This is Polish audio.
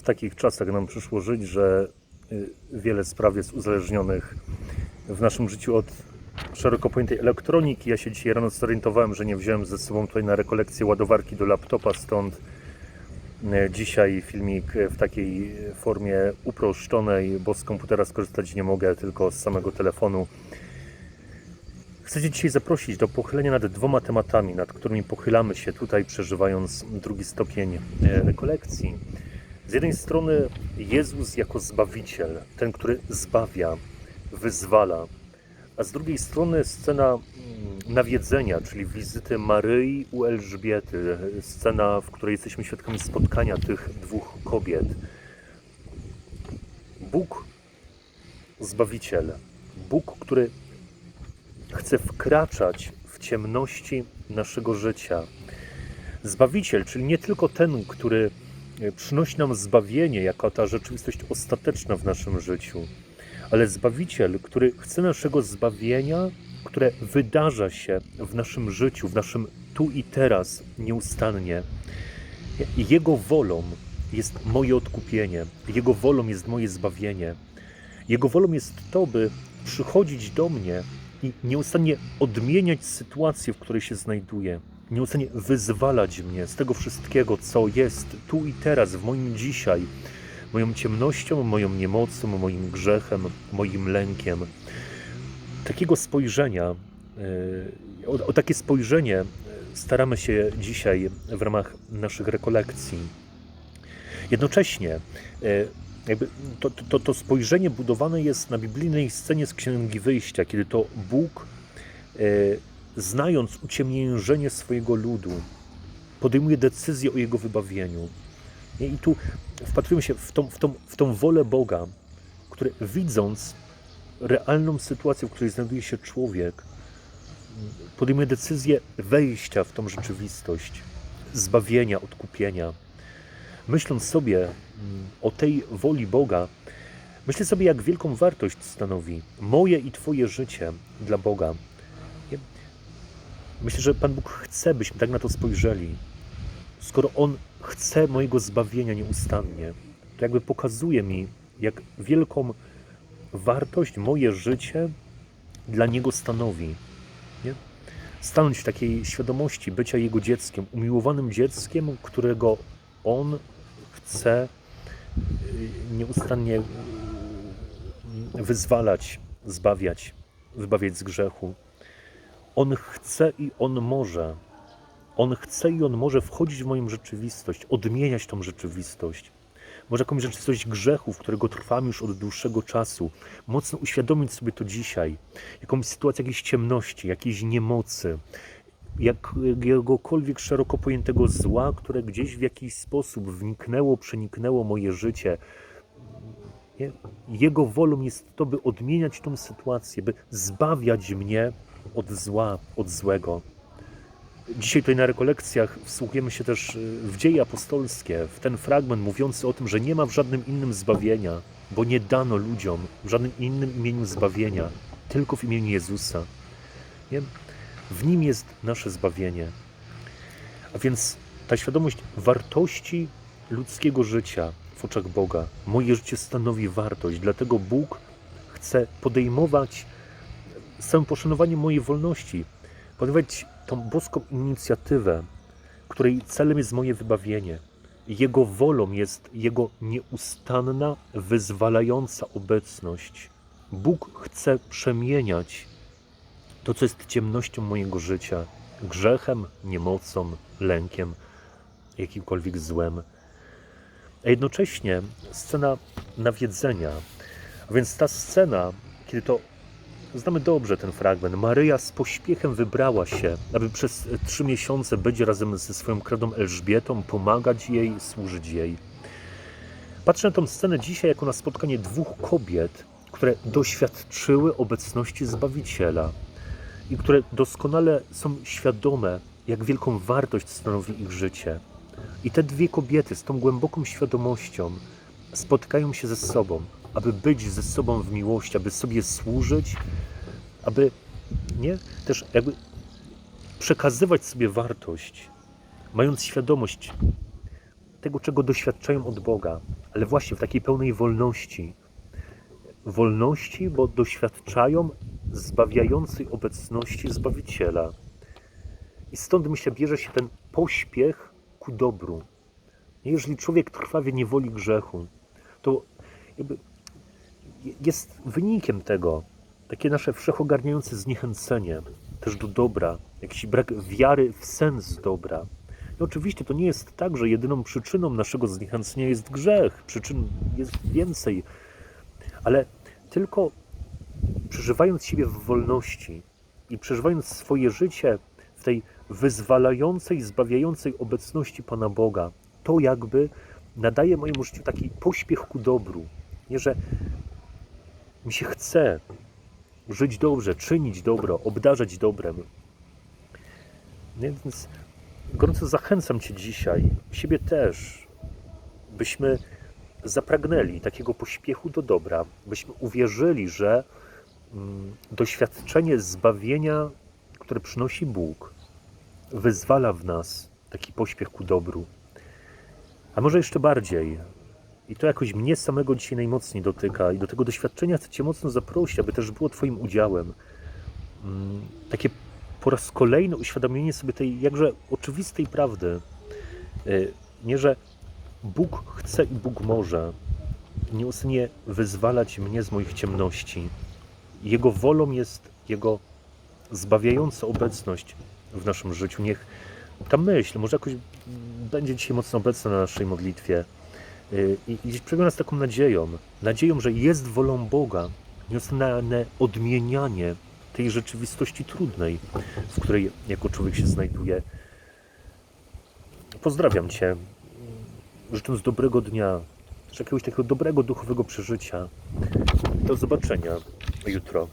w takich czasach nam przyszło żyć, że y, wiele spraw jest uzależnionych w naszym życiu od szeroko pojętej elektroniki. Ja się dzisiaj rano zorientowałem, że nie wziąłem ze sobą tutaj na rekolekcję ładowarki do laptopa, stąd y, dzisiaj filmik w takiej formie uproszczonej, bo z komputera skorzystać nie mogę, tylko z samego telefonu. Chcę Cię dzisiaj zaprosić do pochylenia nad dwoma tematami, nad którymi pochylamy się tutaj, przeżywając drugi stopień e, rekolekcji. Z jednej strony Jezus jako Zbawiciel, ten, który zbawia, wyzwala, a z drugiej strony scena mm, nawiedzenia, czyli wizyty Maryi u Elżbiety, scena, w której jesteśmy świadkami spotkania tych dwóch kobiet. Bóg, Zbawiciel, Bóg, który chce wkraczać w ciemności naszego życia. Zbawiciel, czyli nie tylko ten, który przynosi nam zbawienie, jako ta rzeczywistość ostateczna w naszym życiu, ale Zbawiciel, który chce naszego zbawienia, które wydarza się w naszym życiu, w naszym tu i teraz nieustannie. Jego wolą jest moje odkupienie, Jego wolą jest moje zbawienie. Jego wolą jest to, by przychodzić do mnie i nieustannie odmieniać sytuację, w której się znajduję. Nieustannie wyzwalać mnie z tego wszystkiego, co jest tu i teraz, w moim dzisiaj, moją ciemnością, moją niemocą, moim grzechem, moim lękiem. Takiego spojrzenia, yy, o, o takie spojrzenie staramy się dzisiaj w ramach naszych rekolekcji. Jednocześnie jakby to, to, to spojrzenie budowane jest na biblijnej scenie z Księgi Wyjścia, kiedy to Bóg, e, znając uciemniężenie swojego ludu, podejmuje decyzję o jego wybawieniu. I tu wpatrujemy się w tą, w, tą, w tą wolę Boga, który widząc realną sytuację, w której znajduje się człowiek, podejmuje decyzję wejścia w tą rzeczywistość, zbawienia, odkupienia. Myśląc sobie mm, o tej woli Boga, myślę sobie, jak wielką wartość stanowi moje i Twoje życie dla Boga. Myślę, że Pan Bóg chce, byśmy tak na to spojrzeli. Skoro On chce mojego zbawienia nieustannie, to jakby pokazuje mi, jak wielką wartość moje życie dla Niego stanowi. Nie? Stanąć w takiej świadomości bycia Jego dzieckiem, umiłowanym dzieckiem, którego On chce y, nieustannie y, wyzwalać, zbawiać, wybawiać z grzechu. On chce i on może. On chce i on może wchodzić w moją rzeczywistość, odmieniać tą rzeczywistość. Może jakąś rzeczywistość grzechu, w którego trwam już od dłuższego czasu. Mocno uświadomić sobie to dzisiaj. Jakąś sytuację jakiejś ciemności, jakiejś niemocy, jakiegokolwiek szeroko pojętego zła, które gdzieś w jakiś sposób wniknęło, przeniknęło moje życie. Jego wolą jest to, by odmieniać tą sytuację, by zbawiać mnie od zła, od złego. Dzisiaj tutaj na rekolekcjach wsłuchujemy się też y, w dzieje apostolskie, w ten fragment mówiący o tym, że nie ma w żadnym innym zbawienia, bo nie dano ludziom w żadnym innym imieniu zbawienia, tylko w imieniu Jezusa. Nie? W nim jest nasze zbawienie. A więc ta świadomość wartości ludzkiego życia w oczach Boga, moje życie stanowi wartość, dlatego Bóg chce podejmować z poszanowaniem mojej wolności, podejmować tą boską inicjatywę, której celem jest moje wybawienie. Jego wolą jest Jego nieustanna, wyzwalająca obecność. Bóg chce przemieniać to, co jest ciemnością mojego życia, grzechem, niemocą, lękiem, jakimkolwiek złem. A jednocześnie scena nawiedzenia. A więc ta scena, kiedy to znamy dobrze ten fragment, Maryja z pośpiechem wybrała się, aby przez trzy miesiące być razem ze swoją kredą Elżbietą, pomagać jej, służyć jej. Patrzę na tę scenę dzisiaj jako na spotkanie dwóch kobiet, które doświadczyły obecności Zbawiciela i które doskonale są świadome, jak wielką wartość stanowi ich życie. I te dwie kobiety z tą głęboką świadomością spotkają się ze sobą, aby być ze sobą w miłości, aby sobie służyć, aby nie też jakby przekazywać sobie wartość, mając świadomość tego, czego doświadczają od Boga, ale właśnie w takiej pełnej wolności. Wolności, bo doświadczają zbawiającej obecności Zbawiciela. I stąd myślę, bierze się ten pośpiech ku dobru. Jeżeli człowiek trwa w niewoli grzechu, to jakby jest wynikiem tego takie nasze wszechogarniające zniechęcenie też do dobra, jakiś brak wiary w sens dobra. I oczywiście to nie jest tak, że jedyną przyczyną naszego zniechęcenia jest grzech. Przyczyn jest więcej, ale tylko przeżywając siebie w wolności i przeżywając swoje życie w tej wyzwalającej, zbawiającej obecności Pana Boga, to jakby nadaje mojemu życiu taki pośpiech ku dobru. Nie, że mi się chce żyć dobrze, czynić dobro, obdarzać dobrem. Nie, Więc gorąco zachęcam Cię dzisiaj, siebie też, byśmy zapragnęli takiego pośpiechu do dobra, byśmy uwierzyli, że mm, doświadczenie zbawienia, które przynosi Bóg, wyzwala w nas taki pośpiech ku dobru. A może jeszcze bardziej, i to jakoś mnie samego dzisiaj najmocniej dotyka, i do tego doświadczenia chcę Cię mocno zaprosić, aby też było Twoim udziałem. Mm, Takie po raz kolejny uświadomienie sobie tej jakże oczywistej prawdy. Y, Nie, że Bóg chce i Bóg może nieustannie wyzwalać mnie z moich ciemności. Jego wolą jest Jego zbawiająca obecność w naszym życiu. Niech ta myśl może jakoś będzie dzisiaj mocno obecna na naszej modlitwie. Y, I i przebiera nas taką nadzieją. Nadzieją, że jest wolą Boga nieustanne odmienianie tej rzeczywistości trudnej, w której jako człowiek się znajduje. Pozdrawiam Cię. Życząc dobrego dnia, jakiegoś takiego dobrego duchowego przeżycia. Do zobaczenia jutro.